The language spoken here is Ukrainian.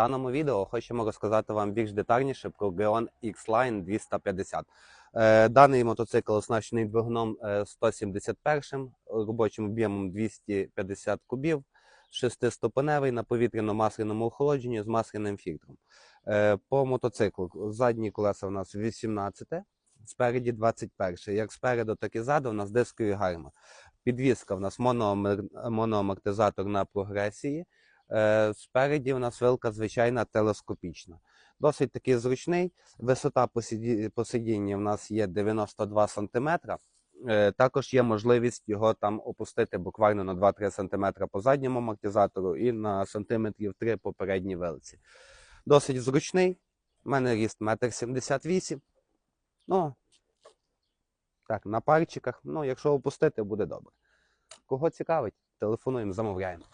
даному відео хочемо розказати вам більш детальніше про Geon X-Line 250. Е, Даний мотоцикл оснащений двигуном е, 171, робочим об'ємом 250 кубів, шестиступеневий на повітряно-масляному охолодженні з масляним фільтром. Е, По мотоциклу задні колеса у нас 18, спереді 21. Як спереду, так і ззаду у нас дискові гальма. Підвізка у нас моноамортизатор на прогресії. Е, Спереді у нас вилка звичайна телескопічна. Досить таки зручний. Висота посидіння у нас є 92 см. Також є можливість його там опустити буквально на 2-3 см по задньому амортизатору і на сантиметрів 3 по передній вилці. Досить зручний. У мене ріст 1,78 м. Ну, так, на пальчиках. Ну, якщо опустити, буде добре. Кого цікавить, телефонуємо, замовляємо.